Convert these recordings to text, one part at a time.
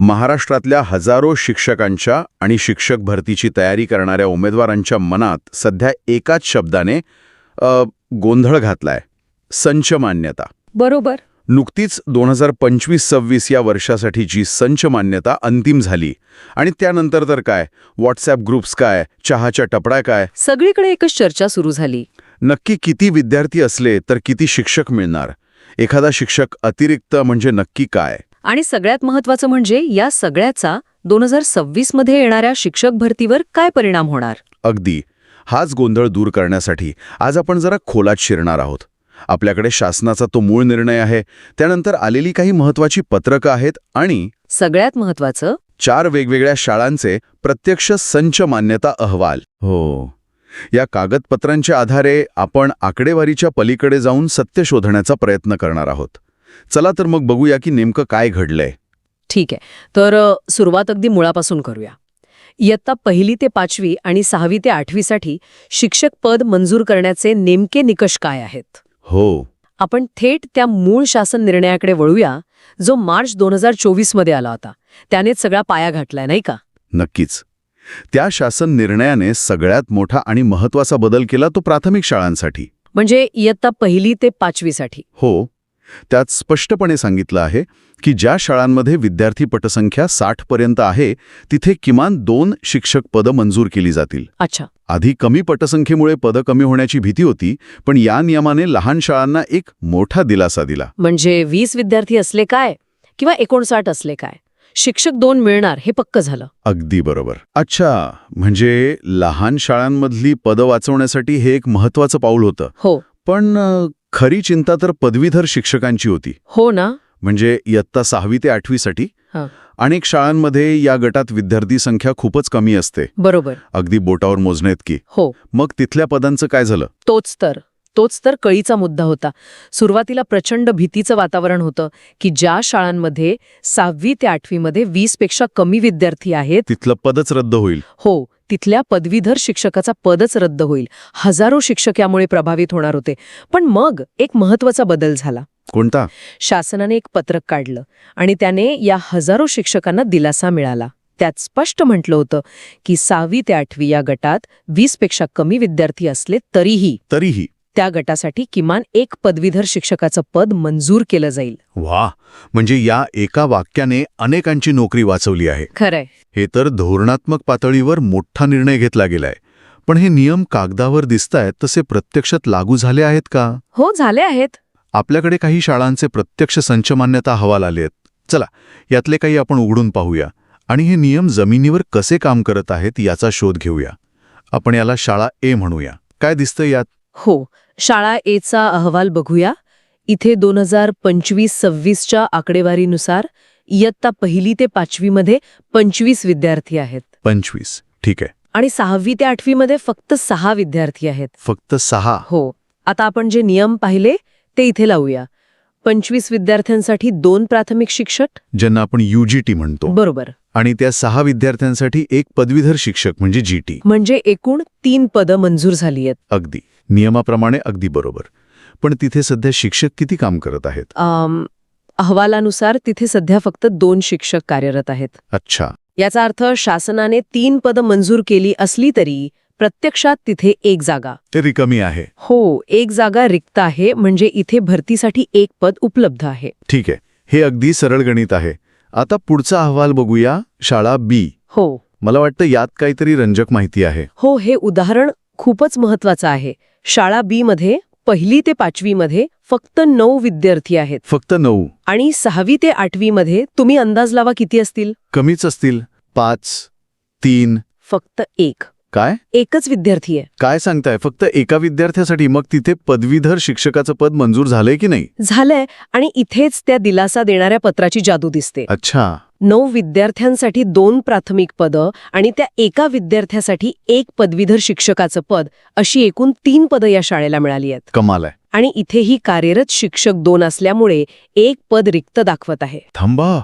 महाराष्ट्रातल्या हजारो शिक्षकांच्या आणि शिक्षक भरतीची तयारी करणाऱ्या उमेदवारांच्या मनात सध्या एकाच शब्दाने गोंधळ घातलाय. संच मान्यता. बरोबर. नुकतीच दोन हजार पंचवीस सव्वीस या वर्षासाठीची संच मान्यता अंतिम झाली. आणि त्यानंतर तर काय? व्हॉट्सॲप ग्रुप्स काय? चहाच्या टपड्या काय? सगळीकडे एकच चर्चा सुरू झाली. नक्की किती विद्यार्थी असले तर किती शिक्षक मिळणार? एखादा शिक्षक अतिरिक्त म्हणजे नक्की काय? आणि सगळ्यात महत्वाचं म्हणजे या सगळ्याचा दोन हजार सव्वीसमध्ये येणाऱ्या शिक्षक भरतीवर काय परिणाम होणार? अगदी. हाच गोंधळ दूर करण्यासाठी आज आपण जरा खोलात शिरणार आहोत. आपल्याकडे शासनाचा तो मूळ निर्णय आहे त्यानंतर आलेली काही महत्वाची पत्रकं आहेत आणि सगळ्यात महत्वाचं चार वेगवेगळ्या शाळांचे प्रत्यक्ष संच मान्यता अहवाल. हो. या कागदपत्रांच्या आधारे आपण आकडेवारीच्या पलीकडे जाऊन सत्य शोधण्याचा प्रयत्न करणार आहोत. चला तर मग बघूया की नेमकं काय घडलंय. ठीक आहे. तर सुरुवात अगदी मुळापासून करूया. इयत्ता पहिली ते पाचवी आणि सहावी ते आठवीसाठी शिक्षक पद मंजूर करण्याचे नेमके निकष काय आहेत? हो. आपण थेट त्या मूळ शासन निर्णयाकडे वळूया जो मार्च दोन हजार चोवीसमध्ये आला होता. त्यानेच सगळा पाया घातलाय नाही का? नक्कीच. त्या शासन निर्णयाने सगळ्यात मोठा आणि महत्त्वाचा बदल केला तो प्राथमिक शाळांसाठी. म्हणजे इयत्ता पहिली ते पाचवीसाठी. हो. त्यात स्पष्टपणे सांगितलं आहे की ज्या शाळांमध्ये विद्यार्थी पटसंख्या साठ पर्यंत आहे तिथे किमान दोन शिक्षक पदं मंजूर केली जातील. अच्छा. आधी कमी पटसंख्येमुळे पदं कमी होण्याची भीती होती पण या नियमाने लहान शाळांना एक मोठा दिलासा दिला. म्हणजे वीस विद्यार्थी असले काय किंवा एकोणसाठ असले काय? शिक्षक दोन मिळणार हे पक्क झालं. अगदी बरोबर. अच्छा म्हणजे लहान शाळांमधली पदं वाचवण्यासाठी हे एक महत्वाचं पाऊल होतं. हो. पण खरी चिंता तर पदवीधर शिक्षकांची होती. हो ना. म्हणजे इयत्ता सहावी ते आठवीसाठी. अनेक शाळांमध्ये या गटात विद्यार्थी संख्या खूपच कमी असते. बरोबर. अगदी बोटावर मोजण्याइतकी हो. मग तिथल्या पदांचं काय झालं? तोच तर. तोच तर कळीचा मुद्दा होता. सुरुवातीला प्रचंड भीतीचं वातावरण होतं की ज्या शाळांमध्ये सहावी ते आठवीमध्ये वीसपेक्षा कमी विद्यार्थी आहेत तिथलं पदच रद्द होईल. हो तिथल्या पदवीधर शिक्षकाचा पदच रद्द होईल. हजारो शिक्षक यामुळे प्रभावित होणार होते. पण मग एक महत्त्वाचा बदल झाला. कोणता? शासनाने एक पत्रक काढलं आणि त्याने या हजारो शिक्षकांना दिलासा मिळाला. त्यात स्पष्ट म्हटलं होतं की सहावी ते आठवी या गटात वीसपेक्षा कमी विद्यार्थी असले तरीही तरीही. त्या गटासाठी किमान एक पदवीधर शिक्षकाचं पद मंजूर केलं जाईल. वा म्हणजे या एका वाक्याने अनेकांची नोकरी वाचवली आहे. खरंय. हे तर धोरणात्मक पातळीवर मोठा निर्णय घेतला गेलाय. पण हे नियम कागदावर दिसतायत तसे प्रत्यक्षात लागू झाले आहेत का? हो झाले आहेत. आपल्याकडे काही शाळांचे प्रत्यक्ष संचमान्यता अहवाल आले आहेत. चला यातले काही आपण उघडून पाहूया. आणि हे नियम जमिनीवर कसे काम करत आहेत याचा शोध घेऊया. आपण याला शाळा ए म्हणूया. काय दिसतं यात? हो शाळा एचा अहवाल बघूया. इथे दोन हजार पंचवीस सव्वीसच्या आकडेवारीनुसार इयत्ता पहिली ते पाचवीमध्ये पंचवीस विद्यार्थी आहेत. पंचवीस ठीक आहे. आणि सहावी ते आठवीमध्ये फक्त सहा विद्यार्थी आहेत. फक्त सहा? हो आता आपण जे नियम पाहिले ते इथे लावूया. पंचवीस विद्यार्थ्यांसाठी दोन प्राथमिक शिक्षक. ज्यांना आपण युजीटी म्हणतो. बरोबर. आणि त्या सहा विद्यार्थ्यांसाठी एक पदवीधर शिक्षक म्हणजे जीटी म्हणजे एकूण तीन पदं मंजूर झाली आहेत. अगदी. नियमाप्रमाणे अगदी बरोबर. पण तिथे सध्या शिक्षक किती काम करत आहेत? अहवालानुसार तिथे सध्या फक्त दोन शिक्षक कार्यरत आहेत. अच्छा. याचा अर्थ शासनाने तीन पदं मंजूर केली असली तरी प्रत्यक्षात तिथे एक जागा. ते रिकमी आहे. हो एक जागा रिक्त आहे म्हणजे इथे भरतीसाठी एक पद उपलब्ध आहे. ठीक आहे. हे अगदी सरळ गणित आहे. आता पुढचा अहवाल बघूया शाळा बी. हो. मला वाटतं यात काहीतरी रंजक माहिती आहे. हो हे उदाहरण खूपच महत्वाचं आहे. शाळा बी मध्ये पहिली ते पाचवी मध्ये फक्त नऊ विद्यार्थी आहेत. फक्त नऊ. आणि सहावी ते आठवी मध्ये तुम्ही अंदाज लावा किती असतील? कमीच असतील. पाच तीन. फक्त एक. काय? एकच विद्यार्थी आहे. काय सांगताय? फक्त एका विद्यार्थ्यासाठी मग तिथे पदवीधर शिक्षकाचं पद मंजूर झालंय की नाही? झालंय आणि इथेच त्या दिलासा देणाऱ्या पत्राची जादू दिसते. अच्छा. नऊ विद्यार्थ्यांसाठी दोन प्राथमिक पदं आणि त्या एका विद्यार्थ्यासाठी एक पदवीधर शिक्षकाचं पद अशी एकूण तीन पदं या शाळेला मिळाली आहेत. कमाल आहे. आणि इथेही कार्यरत शिक्षक दोन असल्यामुळे एक पद रिक्त दाखवत आहे. थांबा.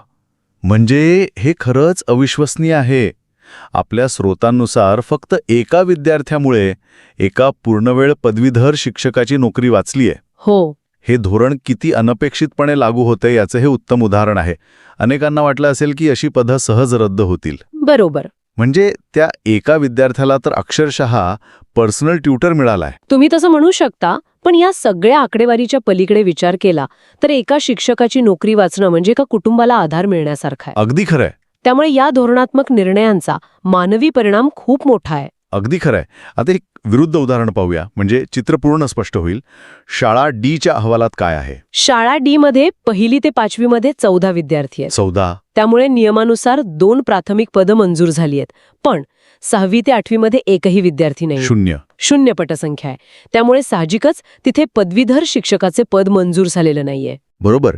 म्हणजे हे खरंच अविश्वसनीय आहे. आपल्या स्रोतांनुसार फक्त एका विद्यार्थ्यामुळे एका पूर्णवेळ पदवीधर शिक्षकाची नोकरी वाचलीय. हो. हे धोरण किती अनपेक्षितपणे लागू होते याचे हे उत्तम उदाहरण आहे. अनेकांना वाटलं असेल की अशी पदं सहज रद्द होतील. बरोबर. म्हणजे त्या एका विद्यार्थ्याला तर अक्षरशः पर्सनल ट्युटर मिळालाय. तुम्ही तसं म्हणू शकता पण या सगळ्या आकडेवारीच्या पलीकडे विचार केला तर एका शिक्षकाची नोकरी वाचणं म्हणजे एका कुटुंबाला आधार मिळण्यासारखा आहे. अगदी खरंय. त्यामुळे या धोरणात्मक निर्णयांचा मानवी परिणाम खूप मोठा आहे. अगदी खरंय आता एक विरुद्ध उदाहरण पाहूया. म्हणजे चित्र पूर्ण स्पष्ट होईल. शाळा डीच्या अहवालात काय आहे? शाळा डी मध्ये पहिली ते पाचवी मध्ये चौदा विद्यार्थी आहेत. चौदा? त्यामुळे नियमानुसार दोन प्राथमिक पदं मंजूर झाली आहेत. पण सहावी ते आठवी मध्ये एकही विद्यार्थी नाही. शून्य. शून्य पटसंख्या आहे. त्यामुळे साहजिकच तिथे पदवीधर शिक्षकाचे पद मंजूर झालेलं नाहीये. बरोबर.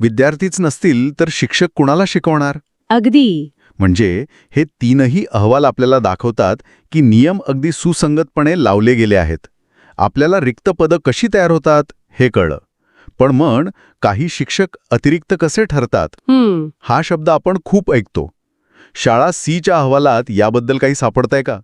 विद्यार्थीच नसतील तर शिक्षक कुणाला शिकवणार? अगदी. म्हणजे हे तीनही अहवाल आपल्याला दाखवतात की नियम अगदी सुसंगतपणे लावले गेले आहेत. आपल्याला रिक्त पदं कशी तयार होतात हे कळलं. पण मग काही शिक्षक अतिरिक्त कसे ठरतात? हा शब्द आपण खूप ऐकतो. शाळा सीच्या अहवालात याबद्दल काही सापडतंय का?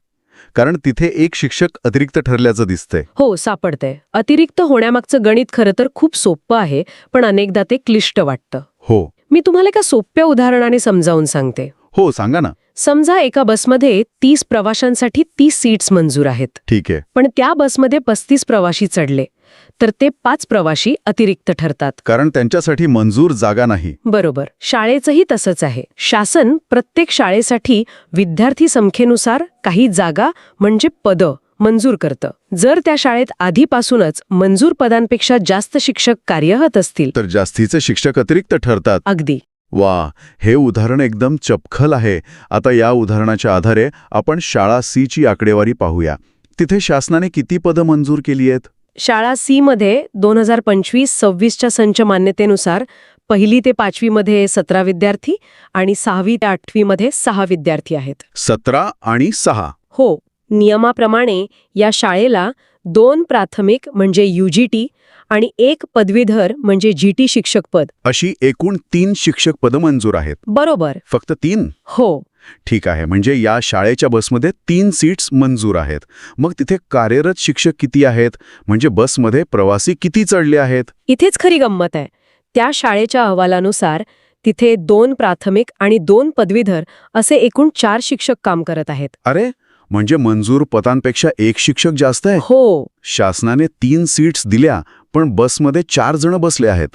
कारण तिथे एक शिक्षक अतिरिक्त ठरल्याचं दिसतंय. हो सापडतंय. अतिरिक्त होण्यामागचं गणित खरं तर खूप सोपं आहे पण अनेकदा ते क्लिष्ट वाटतं. हो. मी तुम्हाला एका सोप्या उदाहरणाने समजावून सांगते. हो सांगा ना. समजा एका बसमध्ये तीस प्रवाशांसाठी तीस सीट्स मंजूर आहेत. ठीक आहे. पण त्या बसमध्ये पस्तीस प्रवाशी चढले तर ते पाच प्रवाशी अतिरिक्त ठरतात. कारण त्यांच्यासाठी मंजूर जागा नाही. बरोबर. शाळेचंही तसंच आहे. शासन प्रत्येक शाळेसाठी विद्यार्थी संख्येनुसार काही जागा म्हणजे पदं मंजूर करतं. जर त्या शाळेत आधीपासूनच मंजूर पदांपेक्षा जास्त शिक्षक कार्यरत असतील. तर जास्तीचे शिक्षक अतिरिक्त ठरतात. अगदी. वा हे उदाहरण एकदम चपखल आहे. आता या उदाहरणाच्या आधारे आपण शाळा सीची आकडेवारी पाहूया. तिथे शासनाने किती पदं मंजूर केली आहेत? शाळा सी मध्ये दोन हजार पंचवीस सव्वीसच्या संच मान्यतेनुसार पहिली ते पाचवीमध्ये सतरा विद्यार्थी आणि सहावी ते आठवीमध्ये सहा विद्यार्थी आहेत. सतरा आणि सहा. हो नियमाप्रमाणे या शाळेला दोन प्राथमिक म्हणजे युजीटी आणि एक पदवीधर म्हणजे जीटी शिक्षक पद अशी एकूण तीन शिक्षक पदं मंजूर आहेत. बरोबर. फक्त तीन? हो. ठीक आहे. म्हणजे या शाळेच्या बसमध्ये तीन सीट्स मंजूर आहेत. मग तिथे कार्यरत शिक्षक किती आहेत? म्हणजे बसमध्ये प्रवासी किती चढले आहेत? इथेच खरी गंमत आहे. त्या शाळेच्या अहवालानुसार तिथे दोन प्राथमिक आणि दोन पदवीधर असे एकूण चार शिक्षक काम करत आहेत. अरे म्हणजे मंजूर पदांपेक्षा एक शिक्षक जास्त आहे? हो. शासनाने तीन सीट्स दिल्या पण बसमध्ये चार जण बसले आहेत.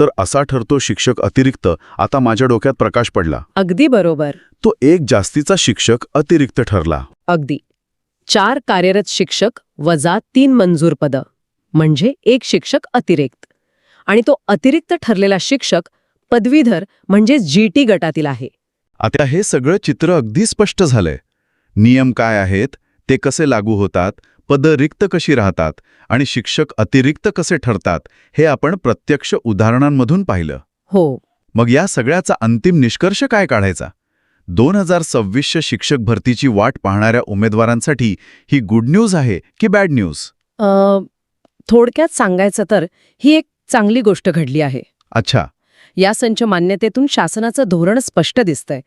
तर असा ठरतो शिक्षक अतिरिक्त. आता माझ्या डोक्यात प्रकाश पडला. अगदी बरोबर. तो एक जास्तीचा शिक्षक अतिरिक्त ठरला. अगदी. चार कार्यरत शिक्षक वजा तीन मंजूर पदं. म्हणजे एक शिक्षक अतिरिक्त. आणि तो अतिरिक्त ठरलेला शिक्षक पदवीधर म्हणजे जीटी गटातील आहे. आता हे सगळं चित्र अगदी स्पष्ट झालंय. नियम काय आहेत ते कसे लागू होतात पदं रिक्त कशी राहतात आणि शिक्षक अतिरिक्त कसे ठरतात हे आपण प्रत्यक्ष उदाहरणांमधून पाहिलं. हो. मग या सगळ्याचा अंतिम निष्कर्ष काय काढायचा? दोन हजार सव्वीसच्या शिक्षक भरतीची वाट पाहणाऱ्या उमेदवारांसाठी ही गुड न्यूज आहे की बॅड न्यूज थोडक्यात सांगायचं तर ही एक चांगली गोष्ट घडली आहे. अच्छा. या संच मान्यतेतून शासनाचं धोरण स्पष्ट दिसतंय.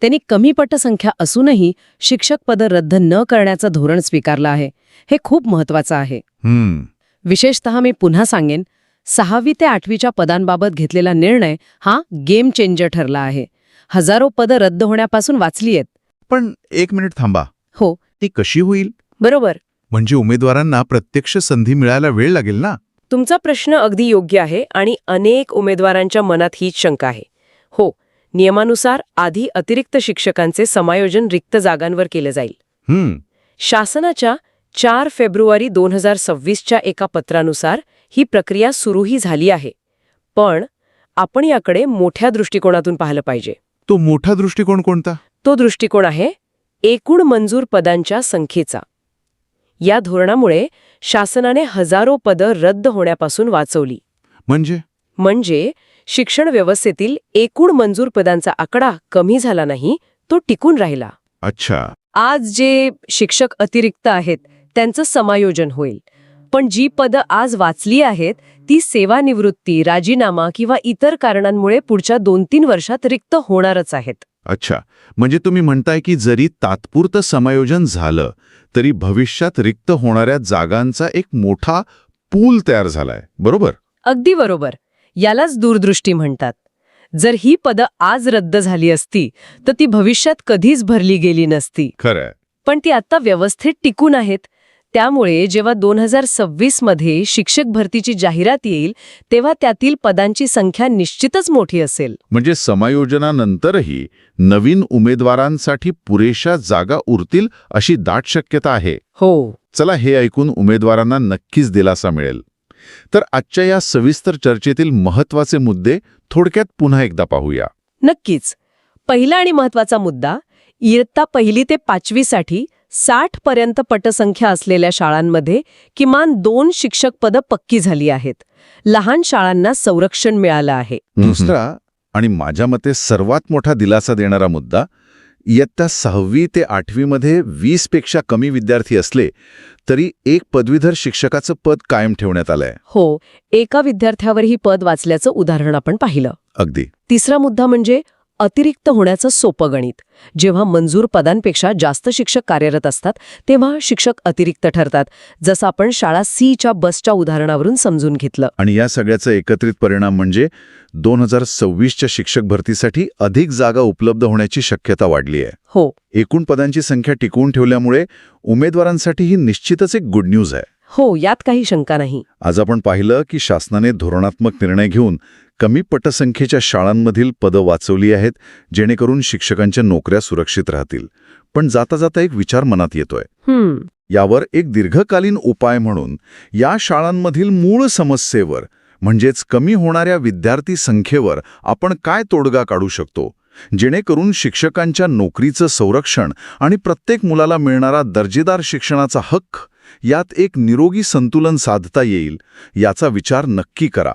त्यांनी कमी पटसंख्या असूनही शिक्षक पदं रद्द न करण्याचं धोरण स्वीकारलं आहे. हे खूप महत्वाचं आहे. हम्म. विशेषतः मी पुन्हा सांगेन सहावी ते आठवीच्या पदांबाबत घेतलेला निर्णय हा गेम चेंजर ठरला आहे. हजारो पदं रद्द होण्यापासून वाचली आहेत. पण एक मिनिट थांबा. हो. ती कशी होईल? बरोबर. म्हणजे उमेदवारांना प्रत्यक्ष संधी मिळायला वेळ लागेल ना? तुमचा प्रश्न अगदी योग्य आहे आणि अनेक उमेदवारांच्या मनात हीच शंका आहे. हो नियमानुसार आधी अतिरिक्त शिक्षकांचे समायोजन रिक्त जागांवर केले जाईल. हम्म. शासनाच्या चार फेब्रुवारी दोन हजार सव्वीसच्या एका पत्रानुसार ही प्रक्रिया सुरूही झाली आहे. पण आपण याकडे मोठ्या दृष्टिकोनातून पाहिलं पाहिजे. तो मोठा दृष्टिकोन कोणता? तो दृष्टिकोन आहे एकूण मंजूर पदांच्या संख्येचा. या धोरणामुळे शासनाने हजारो पदं रद्द होण्यापासून वाचवली. म्हणजे? म्हणजे शिक्षण व्यवस्थेतील एकूण मंजूर पदांचा आकडा कमी झाला नाही तो टिकून राहिला. अच्छा. आज जे शिक्षक अतिरिक्त आहेत त्यांचं समायोजन होईल. पण जी पदं आज वाचली आहेत ती सेवानिवृत्ती राजीनामा किंवा इतर कारणांमुळे पुढच्या दोन तीन वर्षात रिक्त होणारच आहेत. अच्छा. म्हणजे तुम्ही म्हणताय की जरी तात्पुरतं समायोजन झालं तरी भविष्यात रिक्त होणाऱ्या जागांचा एक मोठा पूल तयार झालाय. बरोबर? अगदी बरोबर. यालाच दूरदृष्टी म्हणतात. जर ही पदं आज रद्द झाली असती तर ती भविष्यात कधीच भरली गेली नसती. खरंय पण ती आता व्यवस्थेत टिकून आहेत. त्यामुळे जेव्हा दोन हजार सव्वीसमध्ये शिक्षक भरतीची जाहिरात येईल तेव्हा त्यातील पदांची संख्या निश्चितच मोठी असेल. म्हणजे समायोजनानंतरही नवीन उमेदवारांसाठी पुरेशा जागा उरतील अशी दाट शक्यता आहे. हो. चला हे ऐकून उमेदवारांना नक्कीच दिलासा मिळेल. तर आजच्या या सविस्तर चर्चेतील महत्त्वाचे मुद्दे थोडक्यात पुन्हा एकदा पाहूया. नक्कीच. पहिला आणि महत्त्वाचा मुद्दा इयत्ता पहिली ते पाचवीसाठी साठ पर्यंत पटसंख्या असलेल्या शाळांमध्ये किमान दोन शिक्षक पदं पक्की झाली आहेत. लहान शाळांना संरक्षण मिळालं आहे. दुसरा आणि माझ्या मते सर्वात मोठा दिलासा देणारा मुद्दा इयत्ता सहावी ते आठवीमध्ये वीसपेक्षा कमी विद्यार्थी असले तरी एक पदवीधर शिक्षकाचं पद कायम ठेवण्यात आलंय. हो एका विद्यार्थ्यावर ही पद वाचल्याचं उदाहरण आपण पाहिलं. अगदी. तिसरा मुद्दा म्हणजे अतिरिक्त होण्याचं सोपं गणित. जेव्हा मंजूर पदांपेक्षा जास्त शिक्षक कार्यरत असतात तेव्हा शिक्षक अतिरिक्त ठरतात. जसं आपण शाळा सीच्या बसच्या उदाहरणावरून समजून घेतलं. आणि या सगळ्याचा एकत्रित परिणाम म्हणजे दोन हजार सव्वीसच्या शिक्षक भरतीसाठी अधिक जागा उपलब्ध होण्याची शक्यता वाढली आहे. हो. एकूण पदांची संख्या टिकवून ठेवल्यामुळे उमेदवारांसाठी ही निश्चितच एक गुड न्यूज आहे. हो यात काही शंका नाही. आज आपण पाहिलं की शासनाने धोरणात्मक निर्णय घेऊन कमी पटसंख्येच्या शाळांमधील पदं वाचवली आहेत जेणेकरून शिक्षकांच्या नोकऱ्या सुरक्षित राहतील. पण जाता जाता एक विचार मनात येतोय. यावर एक दीर्घकालीन उपाय म्हणून या शाळांमधील मूळ समस्येवर म्हणजेच कमी होणाऱ्या विद्यार्थी संख्येवर आपण काय तोडगा काढू शकतो? जेणेकरून शिक्षकांच्या नोकरीचं संरक्षण आणि प्रत्येक मुलाला मिळणारा दर्जेदार शिक्षणाचा हक्क यात एक निरोगी संतुलन साधता येईल याचा विचार नक्की करा.